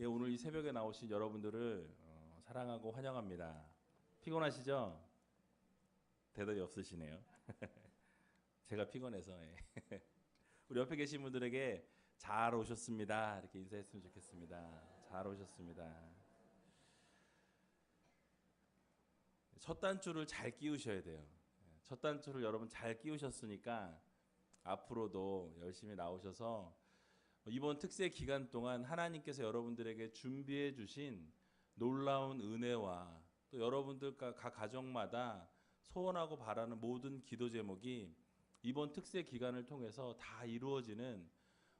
예, 오늘 이 새벽에 나오신 여러분들을 어, 사랑하고 환영합니다. 피곤하시죠? 대답이 없으시네요. 제가 피곤해서 예. 우리 옆에 계신 분들에게 잘 오셨습니다. 이렇게 인사했으면 좋겠습니다. 잘 오셨습니다. 첫 단추를 잘 끼우셔야 돼요. 첫 단추를 여러분 잘 끼우셨으니까 앞으로도 열심히 나오셔서 이번 특세 기간 동안 하나님께서 여러분들에게 준비해 주신 놀라운 은혜와 또 여러분들과 각 가정마다 소원하고 바라는 모든 기도 제목이 이번 특세 기간을 통해서 다 이루어지는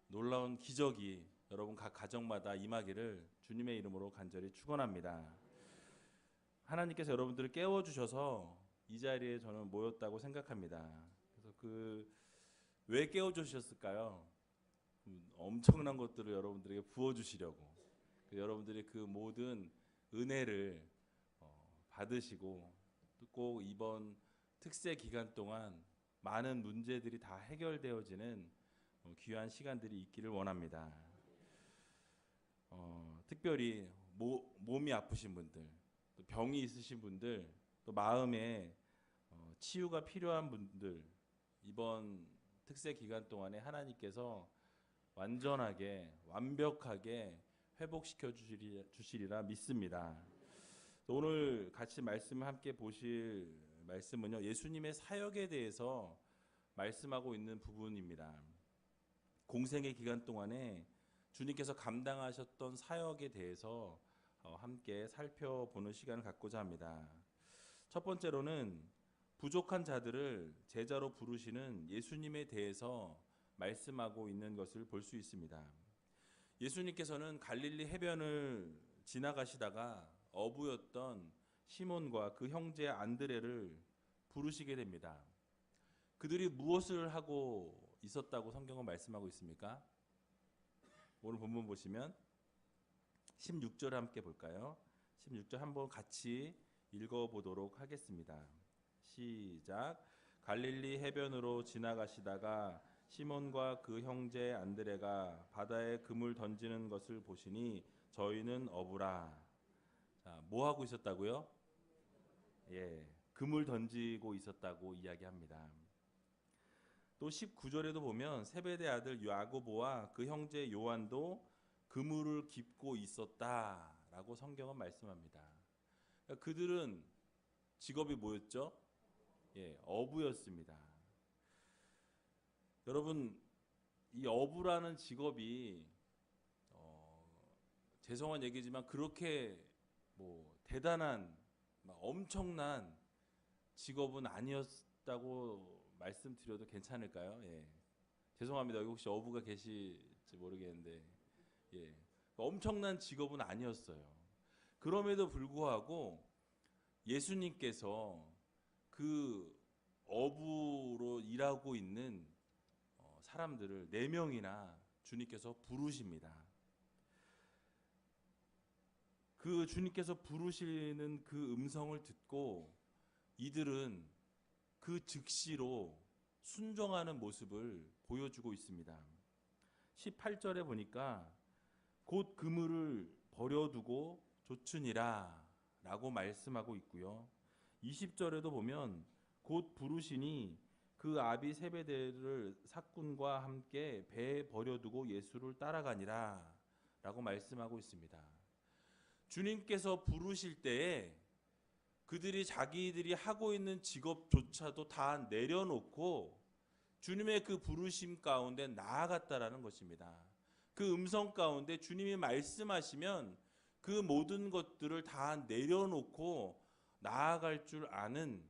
놀라운 기적이 여러분 각 가정마다 임하기를 주님의 이름으로 간절히 축원합니다. 하나님께서 여러분들을 깨워 주셔서 이 자리에 저는 모였다고 생각합니다. 그래서 그 왜 깨워 주셨을까요? 음, 엄청난 것들을 여러분들에게 부어 주시려고 여러분들이 그 모든 은혜를 어, 받으시고 꼭 이번 특세 기간 동안 많은 문제들이 다 해결되어지는 어, 귀한 시간들이 있기를 원합니다. 어, 특별히 모, 몸이 아프신 분들, 또 병이 있으신 분들, 또 마음에 어, 치유가 필요한 분들 이번 특세 기간 동안에 하나님께서 완전하게 완벽하게 회복시켜 주시리, 주시리라 믿습니다. 오늘 같이 말씀 함께 보실 말씀은요 예수님의 사역에 대해서 말씀하고 있는 부분입니다. 공생의 기간 동안에 주님께서 감당하셨던 사역에 대해서 어, 함께 살펴보는 시간을 갖고자 합니다. 첫 번째로는 부족한 자들을 제자로 부르시는 예수님에 대해서 말씀하고 있는 것을 볼 수 있습니다. 예수님께서는 갈릴리 해변을 지나가시다가 어부였던 시몬과 그 형제 안드레를 부르시게 됩니다. 그들이 무엇을 하고 있었다고 성경은 말씀하고 있습니까? 오늘 본문 보시면 16절 함께 볼까요? 16절 한번 같이 읽어 보도록 하겠습니다. 시작. 갈릴리 해변으로 지나가시다가 시몬과 그 형제 안드레가 바다에 금을 던지는 것을 보시니 저희는 어부라. 자, 뭐 하고 있었다고요? 예, 금을 던지고 있었다고 이야기합니다. 또 19절에도 보면 세베대 아들 야고보와 그 형제 요한도 그물을 깁고 있었다라고 성경은 말씀합니다. 그러니까 그들은 직업이 뭐였죠? 예, 어부였습니다. 여러분 이 어부라는 직업이 어, 죄송한 얘기지만 그렇게 뭐 대단한 엄청난 직업은 아니었다고 말씀드려도 괜찮을까요? 예. 죄송합니다. 혹시 어부가 계실지 모르겠는데 예. 엄청난 직업은 아니었어요. 그럼에도 불구하고 예수님께서 그 어부로 일하고 있는 어, 사람들을 네 명이나 주님께서 부르십니다. 그 주님께서 부르시는 그 음성을 듣고 이들은 그 즉시로 순종하는 모습을 보여주고 있습니다. 18절에 보니까 곧 그물을 버려두고 조춘이라 라고 말씀하고 있고요. 20절에도 보면 곧 부르시니 그 아비 세베대를 사꾼과 함께 배에 버려두고 예수를 따라가니라 라고 말씀하고 있습니다. 주님께서 부르실 때에 그들이 자기들이 하고 있는 직업조차도 다 내려놓고 주님의 그 부르심 가운데 나아갔다라는 것입니다. 그 음성 가운데 주님이 말씀하시면 그 모든 것들을 다 내려놓고 나아갈 줄 아는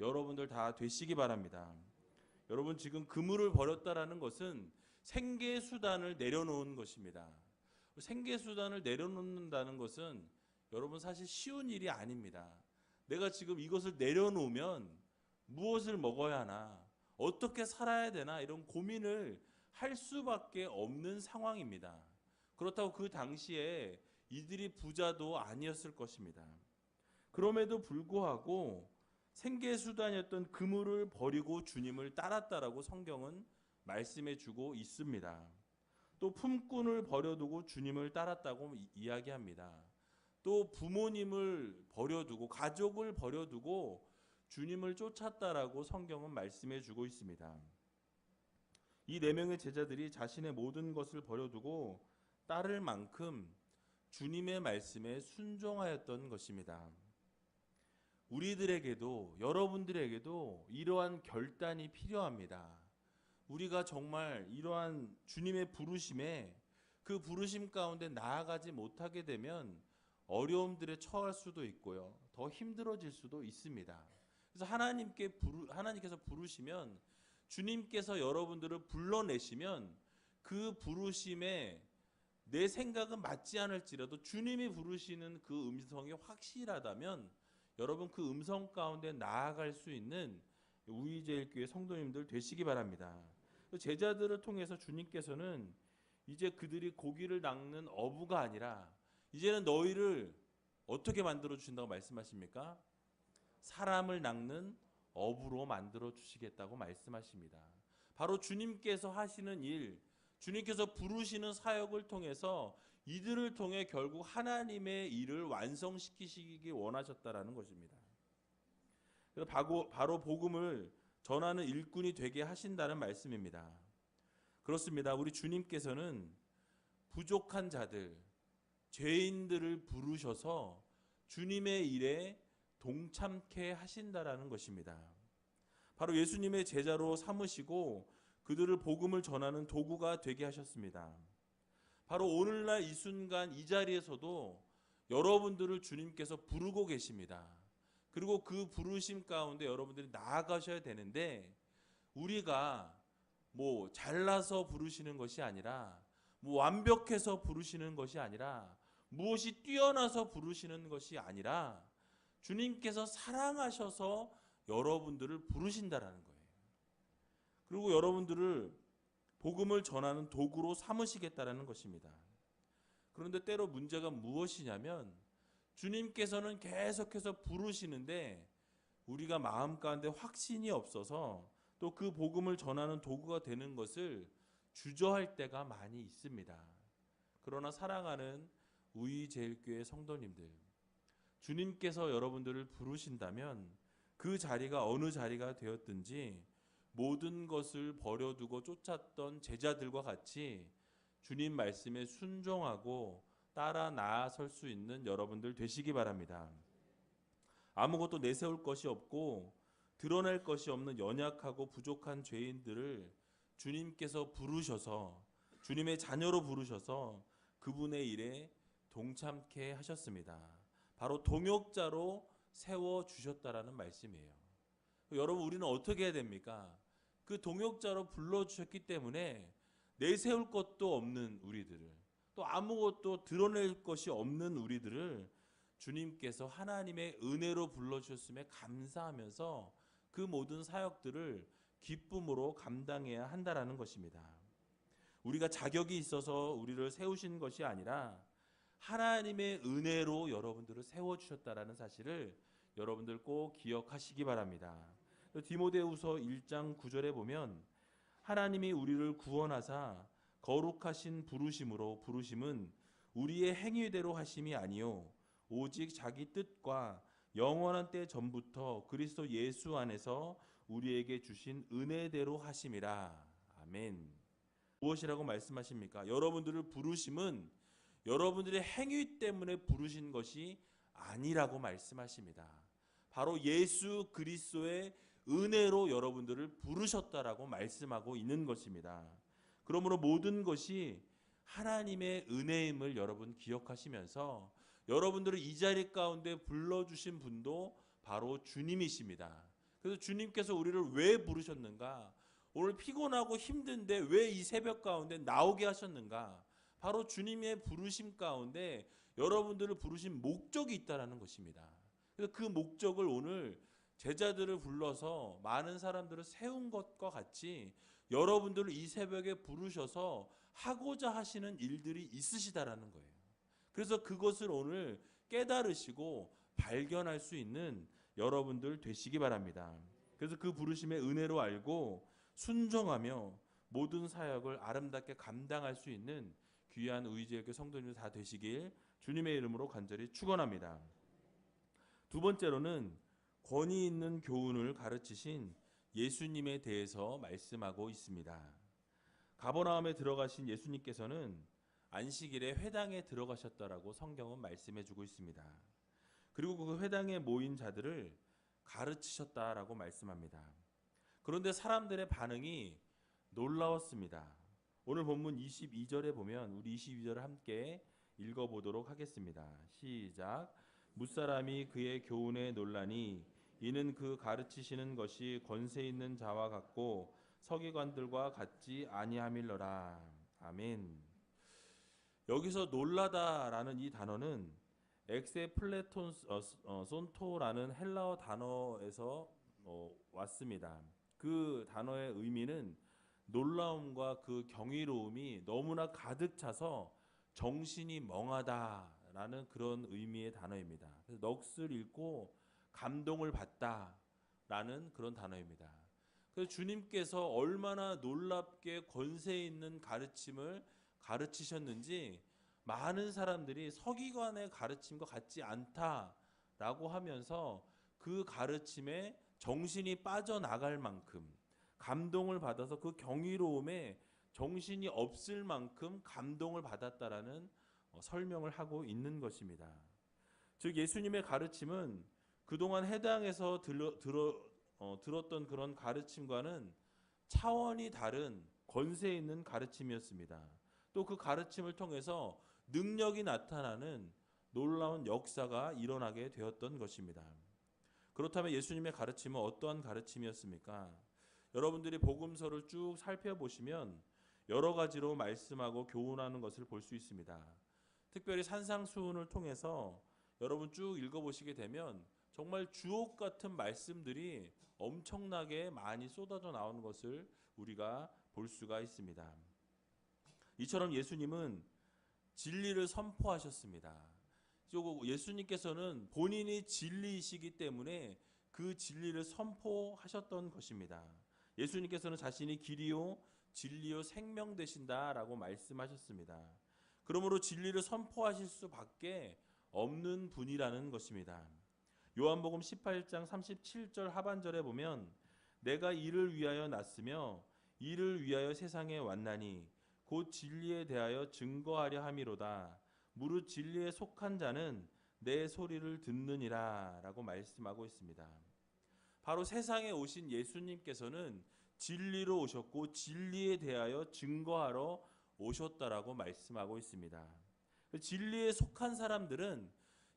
여러분들 다 되시기 바랍니다. 여러분 지금 그물을 버렸다라는 것은 생계 수단을 내려놓은 것입니다. 생계 수단을 내려놓는다는 것은 여러분 사실 쉬운 일이 아닙니다. 내가 지금 이것을 내려놓으면 무엇을 먹어야 하나, 어떻게 살아야 되나 이런 고민을 할 수밖에 없는 상황입니다. 그렇다고 그 당시에 이들이 부자도 아니었을 것입니다. 그럼에도 불구하고 생계 수단이었던 그물을 버리고 주님을 따랐다라고 성경은 말씀해 주고 있습니다. 또 품꾼을 버려두고 주님을 따랐다고 이- 이야기합니다. 또 부모님을 버려두고 가족을 버려두고 주님을 쫓았다라고 성경은 말씀해 주고 있습니다. 이 네 명의 제자들이 자신의 모든 것을 버려두고 따를 만큼 주님의 말씀에 순종하였던 것입니다. 우리들에게도 여러분들에게도 이러한 결단이 필요합니다. 우리가 정말 이러한 주님의 부르심에 그 부르심 가운데 나아가지 못하게 되면 어려움들에 처할 수도 있고요. 더 힘들어질 수도 있습니다. 그래서 하나님께 부르, 하나님께서 부르시면 주님께서 여러분들을 불러내시면 그 부르심에 내 생각은 맞지 않을지라도 주님이 부르시는 그 음성이 확실하다면 여러분 그 음성 가운데 나아갈 수 있는 우이제일교회 성도님들 되시기 바랍니다. 제자들을 통해서 주님께서는 이제 그들이 고기를 낚는 어부가 아니라 이제는 너희를 어떻게 만들어 주신다고 말씀하십니까? 사람을 낚는 어부로 만들어 주시겠다고 말씀하십니다. 바로 주님께서 하시는 일, 주님께서 부르시는 사역을 통해서 이들을 통해 결국 하나님의 일을 완성시키시기 원하셨다라는 것입니다. 바로, 바로 복음을 전하는 일꾼이 되게 하신다는 말씀입니다. 그렇습니다. 우리 주님께서는 부족한 자들, 죄인들을 부르셔서 주님의 일에 동참케 하신다라는 것입니다. 바로 예수님의 제자로 삼으시고 그들을 복음을 전하는 도구가 되게 하셨습니다. 바로 오늘날 이 순간 이 자리에서도 여러분들을 주님께서 부르고 계십니다. 그리고 그 부르심 가운데 여러분들이 나아가셔야 되는데 우리가 뭐 잘나서 부르시는 것이 아니라 뭐 완벽해서 부르시는 것이 아니라 무엇이 뛰어나서 부르시는 것이 아니라 주님께서 사랑하셔서 여러분들을 부르신다라는 거예요. 그리고 여러분들을 복음을 전하는 도구로 삼으시겠다라는 것입니다. 그런데 때로 문제가 무엇이냐면 주님께서는 계속해서 부르시는데 우리가 마음 가운데 확신이 없어서 또 그 복음을 전하는 도구가 되는 것을 주저할 때가 많이 있습니다. 그러나 사랑하는 우이제일교회 성도님들, 주님께서 여러분들을 부르신다면 그 자리가 어느 자리가 되었든지 모든 것을 버려두고 쫓았던 제자들과 같이 주님 말씀에 순종하고 따라 나아설 수 있는 여러분들 되시기 바랍니다. 아무것도 내세울 것이 없고 드러낼 것이 없는 연약하고 부족한 죄인들을 주님께서 부르셔서 주님의 자녀로 부르셔서 그분의 일에 동참케 하셨습니다. 바로 동역자로 세워 주셨다라는 말씀이에요. 여러분 우리는 어떻게 해야 됩니까? 그 동역자로 불러 주셨기 때문에 내세울 것도 없는 우리들을 또 아무것도 드러낼 것이 없는 우리들을 주님께서 하나님의 은혜로 불러 주셨음에 감사하면서 그 모든 사역들을 기쁨으로 감당해야 한다라는 것입니다. 우리가 자격이 있어서 우리를 세우신 것이 아니라 하나님의 은혜로 여러분들을 세워 주셨다라는 사실을 여러분들 꼭 기억하시기 바랍니다. 디모데후서 1장 9절에 보면 하나님이 우리를 구원하사 거룩하신 부르심으로 부르심은 우리의 행위대로 하심이 아니요 오직 자기 뜻과 영원한 때 전부터 그리스도 예수 안에서 우리에게 주신 은혜대로 하심이라. 아멘. 무엇이라고 말씀하십니까? 여러분들을 부르심은 여러분들의 행위 때문에 부르신 것이 아니라고 말씀하십니다. 바로 예수 그리스도의 은혜로 여러분들을 부르셨다라고 말씀하고 있는 것입니다. 그러므로 모든 것이 하나님의 은혜임을 여러분 기억하시면서 여러분들을 이 자리 가운데 불러주신 분도 바로 주님이십니다. 그래서 주님께서 우리를 왜 부르셨는가? 오늘 피곤하고 힘든데 왜 이 새벽 가운데 나오게 하셨는가? 바로 주님의 부르심 가운데 여러분들을 부르신 목적이 있다라는 것입니다. 그래서 그 목적을 오늘 제자들을 불러서 많은 사람들을 세운 것과 같이 여러분들을 이 새벽에 부르셔서 하고자 하시는 일들이 있으시다라는 거예요. 그래서 그것을 오늘 깨달으시고 발견할 수 있는 여러분들 되시기 바랍니다. 그래서 그 부르심의 은혜로 알고 순종하며 모든 사역을 아름답게 감당할 수 있는 귀한 의지의 성도님들 다 되시길 주님의 이름으로 간절히 축원합니다. 두 번째로는 권위 있는 교훈을 가르치신 예수님에 대해서 말씀하고 있습니다. 가버나움에 들어가신 예수님께서는 안식일에 회당에 들어가셨다라고 성경은 말씀해 주고 있습니다. 그리고 그 회당에 모인 자들을 가르치셨다라고 말씀합니다. 그런데 사람들의 반응이 놀라웠습니다. 오늘 본문 22절에 보면 우리 22절을 함께 읽어 보도록 하겠습니다. 시작. 무사람이 그의 교훈에 논라니 이는 그 가르치시는 것이 권세 있는 자와 같고 서기관들과 같지 아니함일러라. 아멘. 여기서 놀라다라는 이 단어는 엑세 플레톤 어, 어, 손토라는 헬라어 단어에서 어, 왔습니다. 그 단어의 의미는 놀라움과 그 경이로움이 너무나 가득 차서 정신이 멍하다 라는 그런 의미의 단어입니다. 그래서 넋을 잃고 감동을 받다 라는 그런 단어입니다. 그래서 주님께서 얼마나 놀랍게 권세 있는 가르침을 가르치셨는지 많은 사람들이 서기관의 가르침과 같지 않다라고 하면서 그 가르침에 정신이 빠져나갈 만큼 감동을 받아서 그 경이로움에 정신이 없을 만큼 감동을 받았다라는 어, 설명을 하고 있는 것입니다. 즉 예수님의 가르침은 그동안 해당에서 들어, 들어, 어, 들었던 그런 가르침과는 차원이 다른 권세 있는 가르침이었습니다. 또 그 가르침을 통해서 능력이 나타나는 놀라운 역사가 일어나게 되었던 것입니다. 그렇다면 예수님의 가르침은 어떠한 가르침이었습니까? 여러분들이 복음서를 쭉 살펴보시면 여러 가지로 말씀하고 교훈하는 것을 볼 수 있습니다. 특별히 산상수훈을 통해서 여러분 쭉 읽어보시게 되면 정말 주옥 같은 말씀들이 엄청나게 많이 쏟아져 나오는 것을 우리가 볼 수가 있습니다. 이처럼 예수님은 진리를 선포하셨습니다. 예수님께서는 본인이 진리이시기 때문에 그 진리를 선포하셨던 것입니다. 예수님께서는 자신이 길이요 진리요 생명 되신다라고 말씀하셨습니다. 그러므로 진리를 선포하실 수밖에 없는 분이라는 것입니다. 요한복음 18장 37절 하반절에 보면 내가 이를 위하여 났으며 이를 위하여 세상에 왔나니 곧 진리에 대하여 증거하려 함이로다. 무릇 진리에 속한 자는 내 소리를 듣느니라라고 말씀하고 있습니다. 바로 세상에 오신 예수님께서는 진리로 오셨고 진리에 대하여 증거하러 오셨다라고 말씀하고 있습니다. 진리에 속한 사람들은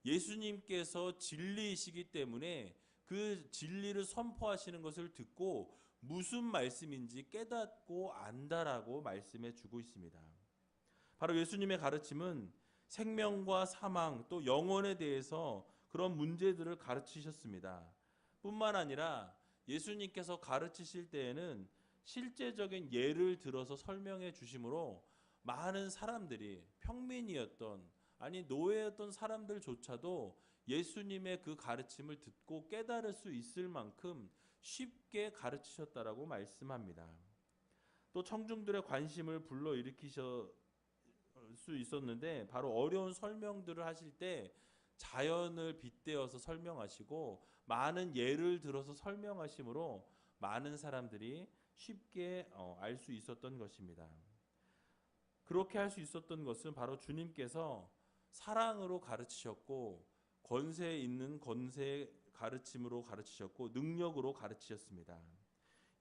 예수님께서 진리이시기 때문에 그 진리를 선포하시는 것을 듣고 무슨 말씀인지 깨닫고 안다라고 말씀해 주고 있습니다. 바로 예수님의 가르침은 생명과 사망 또 영혼에 대해서 그런 문제들을 가르치셨습니다. 뿐만 아니라 예수님께서 가르치실 때에는 실제적인 예를 들어서 설명해 주심으로 많은 사람들이 평민이었던 아니 노예였던 사람들조차도 예수님의 그 가르침을 듣고 깨달을 수 있을 만큼 쉽게 가르치셨다라고 말씀합니다. 또 청중들의 관심을 불러 일으키실 수 있었는데 바로 어려운 설명들을 하실 때 자연을 빗대어서 설명하시고 많은 예를 들어서 설명하심으로 많은 사람들이 쉽게 어, 알수 있었던 것입니다. 그렇게 할 수 있었던 것은 바로 주님께서 사랑으로 가르치셨고 권세 있는 권세 가르침으로 가르치셨고 능력으로 가르치셨습니다.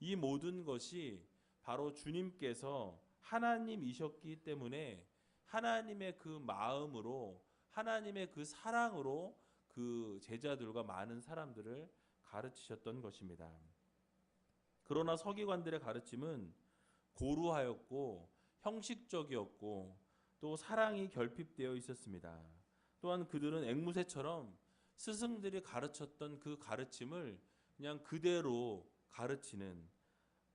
이 모든 것이 바로 주님께서 하나님이셨기 때문에 하나님의 그 마음으로 하나님의 그 사랑으로 그 제자들과 많은 사람들을 가르치셨던 것입니다. 그러나 서기관들의 가르침은 고루하였고 형식적이었고 또 사랑이 결핍되어 있었습니다. 또한 그들은 앵무새처럼 스승들이 가르쳤던 그 가르침을 그냥 그대로 가르치는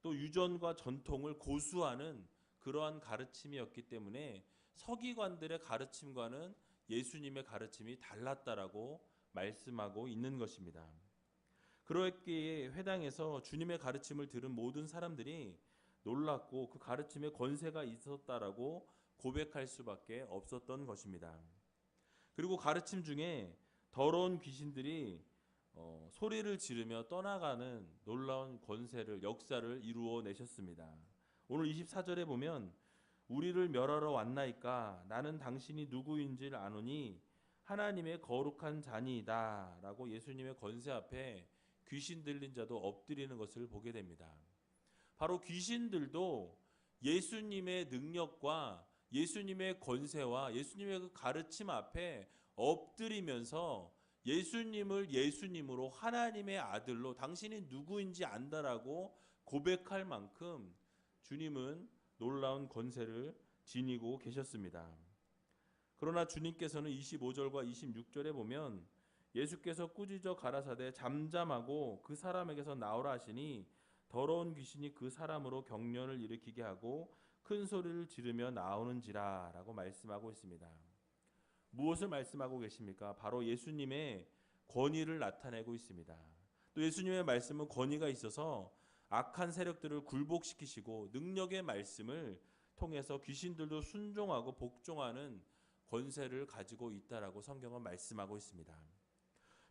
또 유전과 전통을 고수하는 그러한 가르침이었기 때문에 서기관들의 가르침과는 예수님의 가르침이 달랐다라고 말씀하고 있는 것입니다. 그렇기에 회당에서 주님의 가르침을 들은 모든 사람들이 놀랐고 그 가르침에 권세가 있었다라고 고백할 수밖에 없었던 것입니다. 그리고 가르침 중에 더러운 귀신들이 어, 소리를 지르며 떠나가는 놀라운 권세를 역사를 이루어 내셨습니다. 오늘 24절에 보면 우리를 멸하러 왔나이까 나는 당신이 누구인지를 아노니 하나님의 거룩한 자니이다라고 예수님의 권세 앞에 귀신 들린 자도 엎드리는 것을 보게 됩니다. 바로 귀신들도 예수님의 능력과 예수님의 권세와 예수님의 그 가르침 앞에 엎드리면서 예수님을 예수님으로 하나님의 아들로 당신이 누구인지 안다라고 고백할 만큼 주님은 놀라운 권세를 지니고 계셨습니다. 그러나 주님께서는 25절과 26절에 보면 예수께서 꾸짖어 가라사대 잠잠하고 그 사람에게서 나오라 하시니 더러운 귀신이 그 사람으로 경련을 일으키게 하고 큰 소리를 지르며 나오는지라라고 말씀하고 있습니다. 무엇을 말씀하고 계십니까? 바로 예수님의 권위를 나타내고 있습니다. 또 예수님의 말씀은 권위가 있어서 악한 세력들을 굴복시키시고 능력의 말씀을 통해서 귀신들도 순종하고 복종하는 권세를 가지고 있다라고 성경은 말씀하고 있습니다.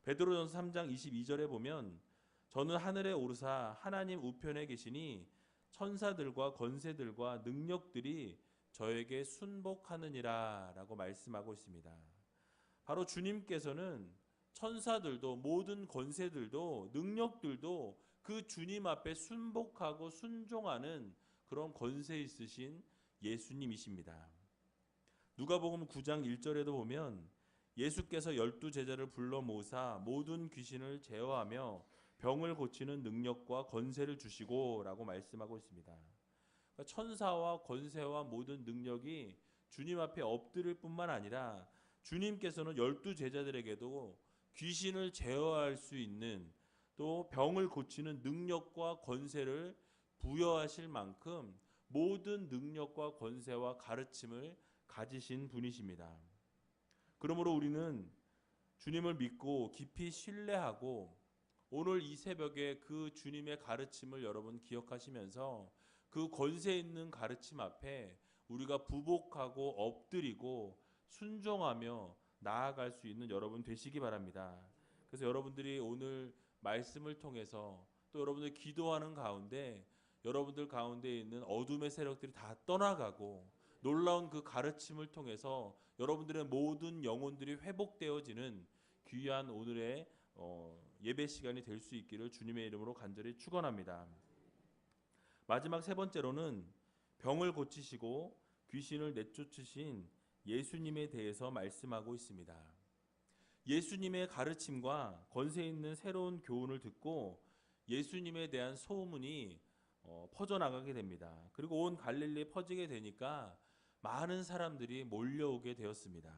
베드로전서 3장 22절에 보면 저는 하늘에 오르사 하나님 우편에 계시니 천사들과 권세들과 능력들이 저에게 순복하느니라라고 말씀하고 있습니다. 바로 주님께서는 천사들도 모든 권세들도 능력들도 그 주님 앞에 순복하고 순종하는 그런 권세 있으신 예수님이십니다. 누가복음 9장 1절에도 보면 예수께서 열두 제자를 불러 모사 모든 귀신을 제어하며 병을 고치는 능력과 권세를 주시고라고 말씀하고 있습니다. 그러니까 천사와 권세와 모든 능력이 주님 앞에 엎드릴 뿐만 아니라 주님께서는 열두 제자들에게도 귀신을 제어할 수 있는 또 병을 고치는 능력과 권세를 부여하실 만큼 모든 능력과 권세와 가르침을 가지신 분이십니다. 그러므로 우리는 주님을 믿고 깊이 신뢰하고 오늘 이 새벽에 그 주님의 가르침을 여러분 기억하시면서 그 권세 있는 가르침 앞에 우리가 부복하고 엎드리고 순종하며 나아갈 수 있는 여러분 되시기 바랍니다. 그래서 여러분들이 오늘 말씀을 통해서 또 여러분들 기도하는 가운데 여러분들 가운데 있는 어둠의 세력들이 다 떠나가고 놀라운 그 가르침을 통해서 여러분들의 모든 영혼들이 회복되어지는 귀한 오늘의 어, 예배 시간이 될 수 있기를 주님의 이름으로 간절히 축원합니다. 마지막 세 번째로는 병을 고치시고 귀신을 내쫓으신 예수님에 대해서 말씀하고 있습니다. 예수님의 가르침과 권세 있는 새로운 교훈을 듣고 예수님에 대한 소문이 어, 퍼져나가게 됩니다. 그리고 온 갈릴리에 퍼지게 되니까 많은 사람들이 몰려오게 되었습니다.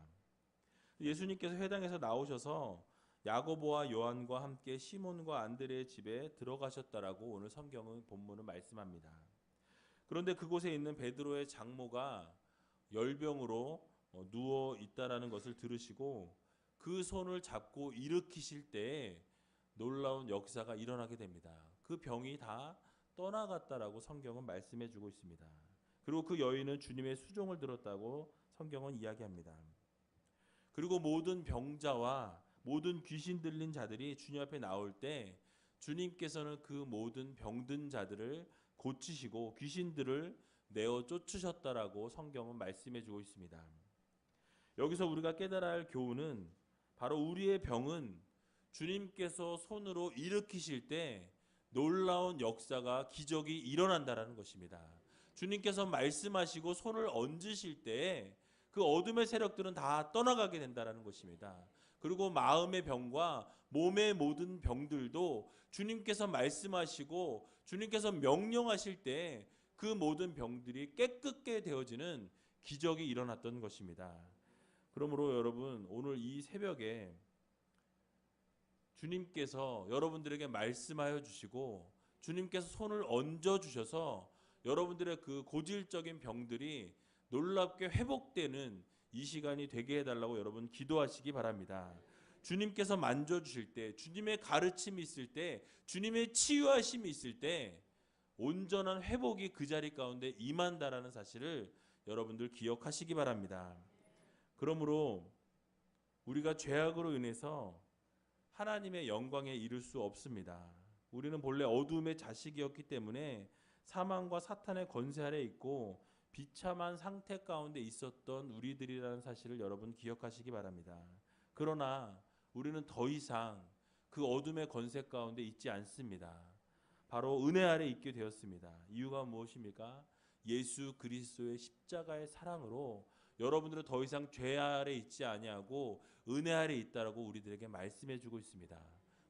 예수님께서 회당에서 나오셔서 야고보와 요한과 함께 시몬과 안드레의 집에 들어가셨다라고 오늘 성경은 본문은 말씀합니다. 그런데 그곳에 있는 베드로의 장모가 열병으로 어, 누워 있다라는 것을 들으시고 그 손을 잡고 일으키실 때 놀라운 역사가 일어나게 됩니다. 그 병이 다 떠나갔다라고 성경은 말씀해 주고 있습니다. 그리고 그 여인은 주님의 수종을 들었다고 성경은 이야기합니다. 그리고 모든 병자와 모든 귀신 들린 자들이 주님 앞에 나올 때 주님께서는 그 모든 병든 자들을 고치시고 귀신들을 내어 쫓으셨다라고 성경은 말씀해 주고 있습니다. 여기서 우리가 깨달아야 할 교훈은 바로 우리의 병은 주님께서 손으로 일으키실 때 놀라운 역사가 기적이 일어난다라는 것입니다. 주님께서 말씀하시고 손을 얹으실 때그 어둠의 세력들은 다 떠나가게 된다라는 것입니다. 그리고 마음의 병과 몸의 모든 병들도 주님께서 말씀하시고 주님께서 명령하실 때 그 모든 병들이 깨끗게 되어지는 기적이 일어났던 것입니다. 그러므로 여러분 오늘 이 새벽에 주님께서 여러분들에게 말씀하여 주시고 주님께서 손을 얹어 주셔서 여러분들의 그 고질적인 병들이 놀랍게 회복되는 이 시간이 되게 해달라고 여러분 기도하시기 바랍니다. 주님께서 만져주실 때, 주님의 가르침이 있을 때, 주님의 치유하심이 있을 때, 온전한 회복이 그 자리 가운데 임한다라는 사실을 여러분들 기억하시기 바랍니다. 그러므로 우리가 죄악으로 인해서 하나님의 영광에 이를 수 없습니다. 우리는 본래 어둠의 자식이었기 때문에 사망과 사탄의 권세 아래 있고 비참한 상태 가운데 있었던 우리들이라는 사실을 여러분 기억하시기 바랍니다. 그러나 우리는 더 이상 그 어둠의 권세 가운데 있지 않습니다. 바로 은혜 아래 있게 되었습니다. 이유가 무엇입니까? 예수 그리스도의 십자가의 사랑으로 여러분들은 더 이상 죄 아래 있지 아니하고 은혜 아래 있다라고 우리들에게 말씀해 주고 있습니다.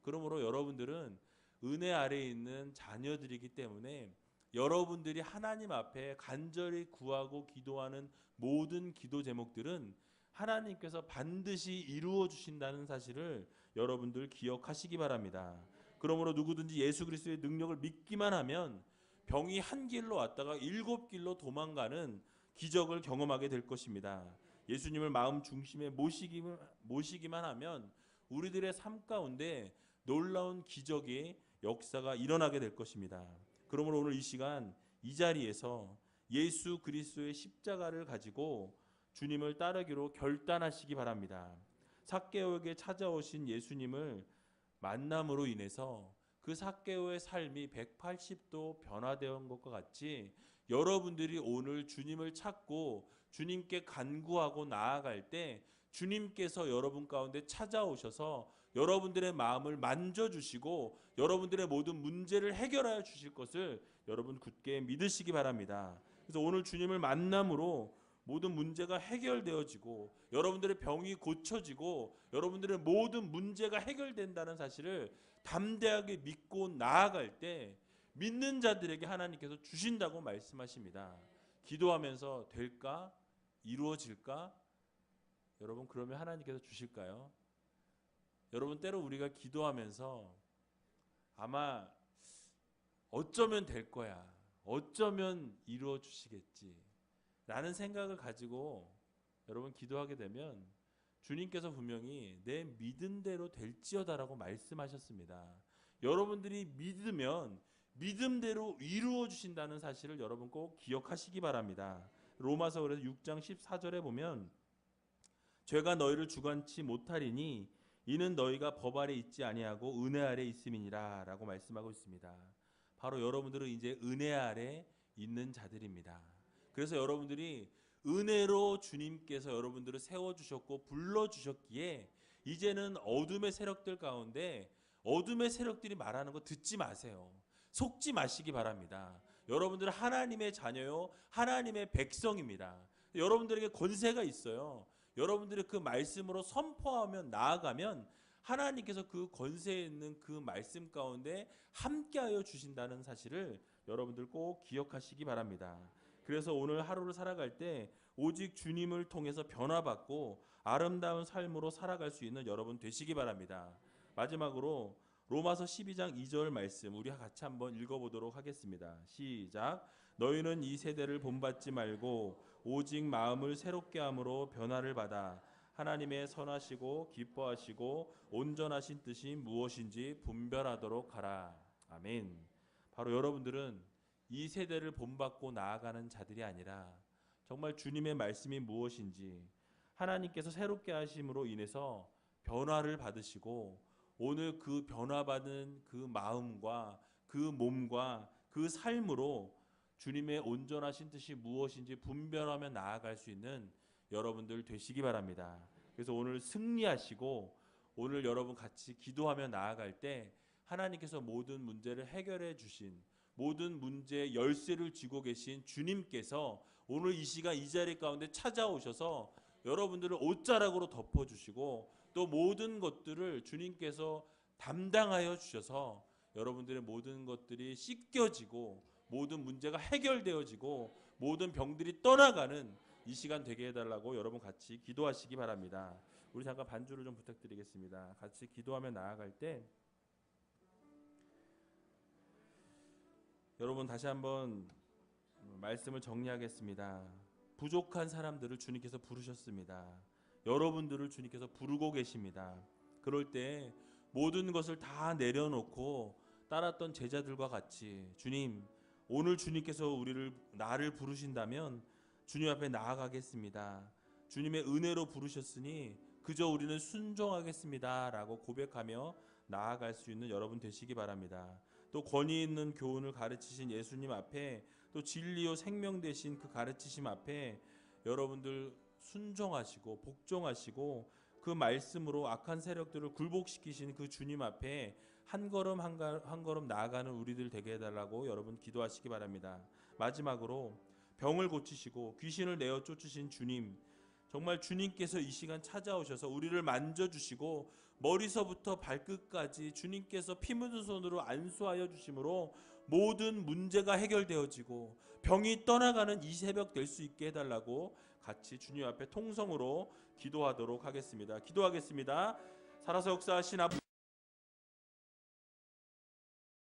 그러므로 여러분들은 은혜 아래 있는 자녀들이기 때문에 여러분들이 하나님 앞에 간절히 구하고 기도하는 모든 기도 제목들은 하나님께서 반드시 이루어 주신다는 사실을 여러분들 기억하시기 바랍니다. 그러므로 누구든지 예수 그리스도의 능력을 믿기만 하면 병이 한 길로 왔다가 일곱 길로 도망가는 기적을 경험하게 될 것입니다. 예수님을 마음 중심에 모시기만, 모시기만 하면 우리들의 삶 가운데 놀라운 기적의 역사가 일어나게 될 것입니다. 그러므로 오늘 이 시간 이 자리에서 예수 그리스도의 십자가를 가지고 주님을 따르기로 결단하시기 바랍니다. 삭개오에게 찾아오신 예수님을 만남으로 인해서 그 삭개오의 삶이 180도 변화되어 것과 같이 여러분들이 오늘 주님을 찾고 주님께 간구하고 나아갈 때 주님께서 여러분 가운데 찾아오셔서 여러분들의 마음을 만져주시고 여러분들의 모든 문제를 해결하여 주실 것을 여러분 굳게 믿으시기 바랍니다. 그래서 오늘 주님을 만남으로 모든 문제가 해결되어지고 여러분들의 병이 고쳐지고 여러분들의 모든 문제가 해결된다는 사실을 담대하게 믿고 나아갈 때 믿는 자들에게 하나님께서 주신다고 말씀하십니다. 기도하면서 될까? 이루어질까? 여러분 그러면 하나님께서 주실까요? 여러분 때로 우리가 기도하면서 아마 어쩌면 될 거야. 어쩌면 이루어 주시겠지. 라는 생각을 가지고 여러분 기도하게 되면 주님께서 분명히 내 믿은 대로 될지어다라고 말씀하셨습니다. 여러분들이 믿으면 믿음대로 이루어 주신다는 사실을 여러분 꼭 기억하시기 바랍니다. 로마서 그래서 6장 14절에 보면 죄가 너희를 주관치 못하리니 이는 너희가 법 아래 있지 아니하고 은혜 아래 있음이니라라고 말씀하고 있습니다. 바로 여러분들은 이제 은혜 아래 있는 자들입니다. 그래서 여러분들이 은혜로 주님께서 여러분들을 세워 주셨고 불러 주셨기에 이제는 어둠의 세력들 가운데 어둠의 세력들이 말하는 거 듣지 마세요. 속지 마시기 바랍니다. 여러분들은 하나님의 자녀요, 하나님의 백성입니다. 여러분들에게 권세가 있어요. 여러분들이 그 말씀으로 선포하면 나아가면 하나님께서 그 권세에 있는 그 말씀 가운데 함께하여 주신다는 사실을 여러분들 꼭 기억하시기 바랍니다. 그래서 오늘 하루를 살아갈 때 오직 주님을 통해서 변화받고 아름다운 삶으로 살아갈 수 있는 여러분 되시기 바랍니다. 마지막으로 로마서 12장 2절 말씀 우리 같이 한번 읽어보도록 하겠습니다. 시작. 너희는 이 세대를 본받지 말고 오직 마음을 새롭게 함으로 변화를 받아 하나님의 선하시고 기뻐하시고 온전하신 뜻이 무엇인지 분별하도록 하라. 아멘. 바로 여러분들은 이 세대를 본받고 나아가는 자들이 아니라 정말 주님의 말씀이 무엇인지 하나님께서 새롭게 하심으로 인해서 변화를 받으시고 오늘 그 변화받은 그 마음과 그 몸과 그 삶으로 주님의 온전하신 뜻이 무엇인지 분별하며 나아갈 수 있는 여러분들 되시기 바랍니다. 그래서 오늘 승리하시고 오늘 여러분 같이 기도하며 나아갈 때 하나님께서 모든 문제를 해결해 주신 모든 문제의 열쇠를 쥐고 계신 주님께서 오늘 이 시간 이 자리 가운데 찾아오셔서 여러분들을 옷자락으로 덮어 주시고 또 모든 것들을 주님께서 담당하여 주셔서 여러분들의 모든 것들이 씻겨지고 모든 문제가 해결되어지고 모든 병들이 떠나가는 이 시간 되게 해달라고 여러분 같이 기도하시기 바랍니다. 우리 잠깐 반주를 좀 부탁드리겠습니다. 같이 기도하며 나아갈 때 여러분 다시 한번 말씀을 정리하겠습니다. 부족한 사람들을 주님께서 부르셨습니다. 여러분들을 주님께서 부르고 계십니다. 그럴 때 모든 것을 다 내려놓고 따랐던 제자들과 같이 주님 오늘 주님께서 우리를 나를 부르신다면 주님 앞에 나아가겠습니다. 주님의 은혜로 부르셨으니 그저 우리는 순종하겠습니다라고 고백하며 나아갈 수 있는 여러분 되시기 바랍니다. 또 권위 있는 교훈을 가르치신 예수님 앞에 또 진리요 생명 되신 그 가르치심 앞에 여러분들 순종하시고 복종하시고 그 말씀으로 악한 세력들을 굴복시키신 그 주님 앞에 한 걸음 한, 가- 한 걸음 나아가는 우리들 되게 해달라고 여러분 기도하시기 바랍니다. 마지막으로 병을 고치시고 귀신을 내어 쫓으신 주님 정말 주님께서 이 시간 찾아오셔서 우리를 만져주시고 머리서부터 발끝까지 주님께서 피 묻은 손으로 안수하여 주심으로 모든 문제가 해결되어지고 병이 떠나가는 이 새벽 될 수 있게 해달라고 같이 주님 앞에 통성으로 기도하도록 하겠습니다. 기도하겠습니다. 살아서 역사하신 아버지